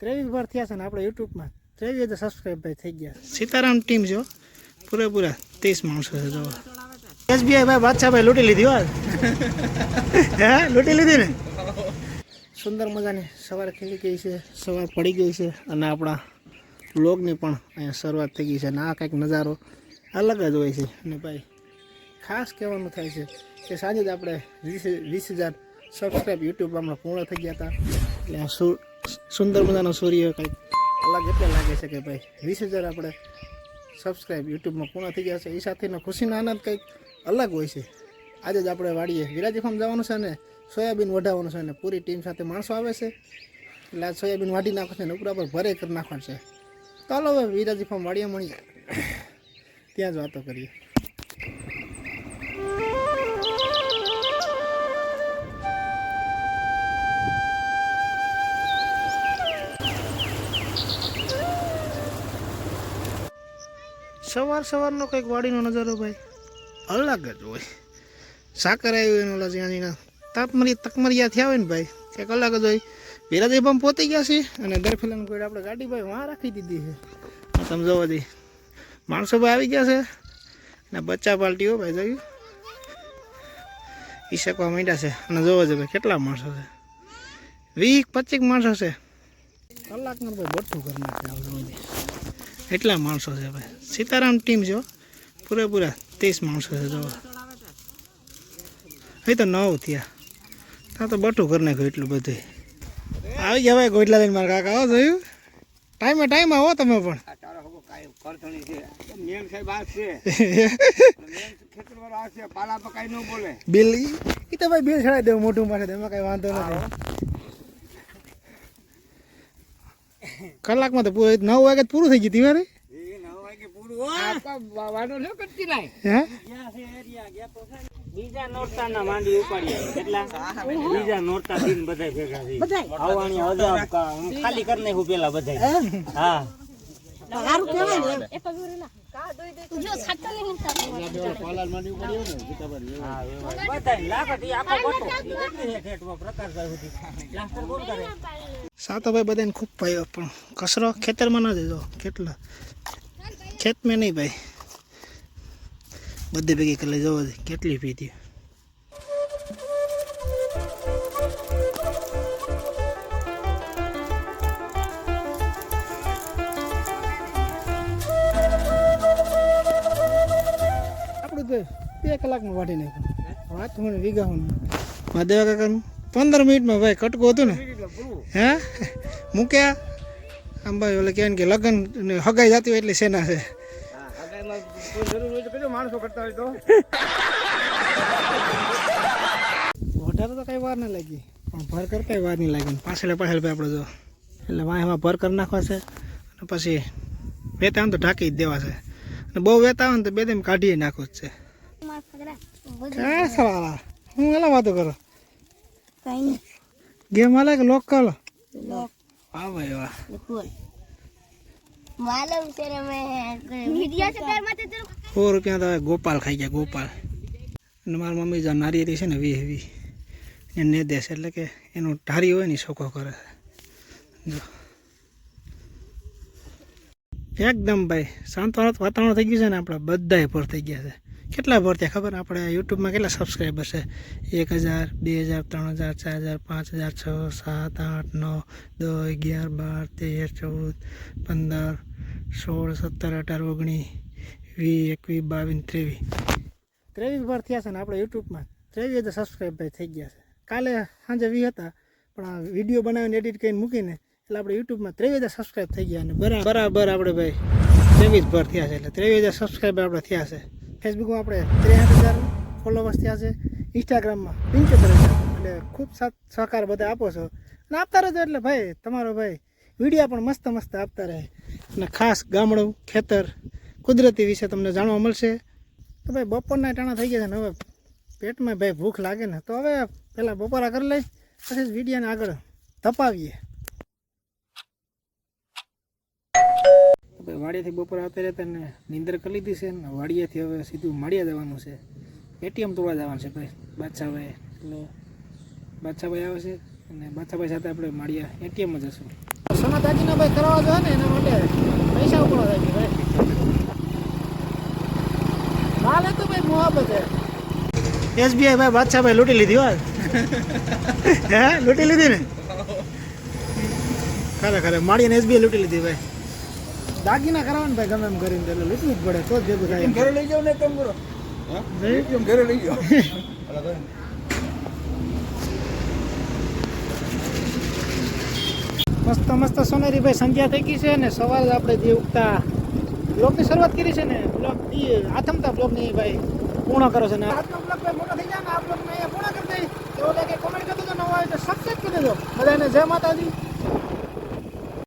ત્રેવીસ વાર થયા છે ને આપણે યુટ્યુબમાં. ત્રેવીસ હજાર સબસ્ક્રાઈબ ભાઈ થઈ ગયા સીતારામ ટીમ જો. પૂરેપૂરા ત્રીસ માણસો છે જો એસબીઆઈ ભાઈ બાદશાહ ભાઈ લૂંટી લીધી વાત હે લૂંટી લીધી ને? સુંદર મજાની સવાર ખીલી ગઈ છે સવાર પડી ગઈ છે અને આપણા બ્લોગની પણ અહીંયા શરૂઆત થઈ ગઈ છે અને આ કંઈક નજારો અલગ જ હોય છે. અને ભાઈ ખાસ કહેવાનું થાય છે કે સાંજે જ આપણે વીસ વીસ હજાર સબસ્ક્રાઈબ યુટ્યુબ હમણાં પૂર્ણ થઈ ગયા હતા. એટલે આ સુ- સુંદર મજાનો સૂર્ય કંઈક અલગ એટલે લાગે છે કે ભાઈ વીસ હજાર આપણે સબસ્ક્રાઈબ યુટ્યુબમાં પૂર્ણ થઈ ગયા છે. એ સાથેનો ખુશીનો આનંદ કંઈક અલગ હોય છે. આજે જ આપણે વાડીએ વિરાજી ફાર્મ જવાનું છે ને સોયાબીન વઢાવવાનું છે ને પૂરી ટીમ સાથે માણસો આવે છે. એટલે આ સોયાબીન વાઢી નાખો છે ને ઉપરા પર ભરે કરી નાખવાનું છે. ચાલો હવે વિરાજી ફાર્મ વાડીએ મળીએ. ત્યાં જ વાતો કરીએ. સવાર સવારનો કંઈક વાડીનો નજારો ભાઈ. અલગ જ હોય. સાકર આવ્યું એનો ઓલા જ્યાં તાપમરી તકમરિયા થયા હોય ને ભાઈ, કંઈક અલગ જ હોય. વિરાજી પંપ પહોંચી ગયા છે અને દરફેલાની કોઈ આપણે ગાડી ભાઈ વાં રાખી દીધી છે. સમજાવવા દઈ માણસો ભાઈ આવી ગયા છે અને બચ્ચા પાલટીઓ ભાઈ જોયું? ઈ શકવા માંડ્યા છે અને જોવા જઈએ કેટલા માણસો છે. વીસ પચીસ માણસો છે. કલાકમાં ભાઈ બઠ્ઠું કરી નાખે આ જોવા દે એટલા માણસો છે ભાઈ. સીતારામ ટીમ જો પૂરેપૂરા ત્રીસ માણસો છે જો. એ તો નવ થયા. ત્યાં તો બટું કરી નાખ્યું એટલું બધું આવી ગયા ભાઈ ગોટલા લઈને મારા કાકા. આવો જોયું? ટાઈમે ટાઈમ આવો તમે પણ. બિલ. એ તો ભાઈ બિલ ચડાવી દેવું મોટું માટે એમાં કઈ વાંધો નથી. કલાકમાં તો નવ વાગે તો પૂરું થઈ ગયું મારે બીજા નોરતા ના માંડી ઉપાડ્યા કેટલા? બીજા નોરતા દિન બધા ભેગા થઈ આવવાની અજાબ હું ખાલી કરી નાખું પેલા બધા હા? સુધી. સાતો ભાઈ બધાને ખૂબ પાયો પણ કચરો ખેતરમાં ના દેજો કેટલા? ખેત મેં નહીં ભાઈ. બધી ભેગી કરી જવા દે કેટલી પીધી આપણું બે કલાકમાં વાટી નાખ્યું. વાત મને વીઘા હું મહાદેવા કાકાનું. પંદર મિનિટમાં ભાઈ કટકો હતું ને. હે? મૂક્યા આમ ભાઈ ઓલે કહેવાય ને કે લગ્ન ને હગાઈ જતી હોય એટલે સેના છે? માણસો કરતા હોય તો વધારે તો કઈ વાર ના લાગી. પણ ભર કરતા વાર નહીં લાગી. પાછળ પાછળ ભાઈ આપણે જો. એટલે વાં એમાં ભર કરી નાખવા છે. અને પછી વેતા તો ઢાંકી જ દેવા છે. અને બહુ વેતા આવે ને તો બે તેમ કાઢી નાખવું જ છે. હું એલા વાતો કરો? કઈ નહીં ગેમ હાલે કે લોકલ? વાહ ભાઈ વાહ. માલમ છે મે વિડિયા છે તાર માથે તો. 4 રૂપિયા તો ગોપાલ ખાઈ ગયા ગોપાલ. અને મારી મમ્મી જો નારી છે ને વીસ વીસ એને દેશે એટલે કે એનો ઢારી હોય ને શોખો કરે. જો. એકદમ ભાઈ શાંત વાતાવરણ થઈ ગયું છે ને આપણા બધા પર થઈ ગયા છે. કેટલા ભર થયા ખબર? આપણે યુટ્યુબમાં કેટલા સબસ્ક્રાઈબર છે? એક હજાર બે હજાર ત્રણ હજાર ચાર હજાર પાંચ હજાર છ સાત આઠ નવ દસ અગિયાર બાર તેર ચૌદ પંદર સોળ સત્તર અઢાર ઓગણીસ વીસ એકવીસ બાવીસ ત્રેવીસ. ત્રેવીસ ભર થયા છે ને આપણે યુટ્યુબમાં. ત્રેવીસ હજાર સબસ્ક્રાઈબર ભાઈ થઈ ગયા છે. કાલે સાંજે વી હતા પણ આ વીડિયો બનાવીને એડિટ કરીને મૂકીને એટલે આપણે યુટ્યુબમાં ત્રેવીસ હજાર સબસ્ક્રાઈબ થઈ ગયા અને બરાબર. બરાબર આપણે ભાઈ. ત્રેવીસ ભર થયા છે એટલે ત્રેવીસ હજાર સબસ્ક્રાઈબર આપણે થયા છે. ફેસબુકમાં આપણે ત્રેસઠ હજાર ફોલોવર્સ થયા છે. ઇન્સ્ટાગ્રામમાં પંચોતેર હજાર. એટલે ખૂબ સાથ સહકાર બધા આપો છો. અને આપતા રહેજો એટલે ભાઈ, તમારો ભાઈ વિડીયા પણ મસ્ત મસ્ત આપતા રહે. અને ખાસ ગામડું, ખેતર, કુદરતી વિશે તમને જાણવા મળશે. તો ભાઈ, બપોરના ટાણા થઈ ગયા છે ને હવે પેટમાં ભાઈ ભૂખ લાગે ને, તો હવે પહેલાં બપોરા કરી લઈ, પછી જ વિડીયોને આગળ તપાવીએ ભાઈ વાડિયાથી બપોર આવતા રહેતા ને નીંદર કરી લીધી છે ને વાડિયાથી હવે સીધું માળિયા જવાનું છે. એટીએમ તોડવા જવાનું છે ભાઈ બાદશાહભાઈ એટલે બાદશાહભાઈ આવે છે અને બાદશાહભાઈ સાથે આપણે માળિયા એટીએમમાં જશું. સોના દાગીના ભાઈ કરાવવા જોઈએ ને એના માટે પૈસા ઉપર થાય ભાઈ. માલ હતો ભાઈ મોહબત હે એસબીઆઈ ભાઈ બાદશાહ ભાઈ લૂંટી લીધી હોય? હે? લૂંટી લીધી ને? ખરે ખરે માળીને એસબીઆઈ લૂંટી લીધી ભાઈ. દાગીના કરાવવા ને ભાઈ ગમે એમ કરીને એટલે લૂંટવું જ પડે તો જ ભેગું થાય. ઘરે લઈ જાવ ને કેમ કરો? ઘરે લઈ જાઓ. મસ્ત મસ્ત સોનેરી ભાઈ સંધ્યા થઈ ગઈ છે ને સવારે આપણે જે ઉગતા. બ્લોગની શરૂઆત કરી છે ને? બ્લોગ ઈ આથમતા બ્લોગની ભાઈ પૂર્ણ કરો છે ને? આજનો બ્લોગ ભાઈ મોટો થઈ જાય ને આ બ્લોગને અહીંયા પૂર્ણ કરી દઈ એવો લાગે કોમેન્ટ કરી દેજો નવો હોય તો સબસ્ક્રાઈબ કરી દેજો. બધાને જય માતાજી.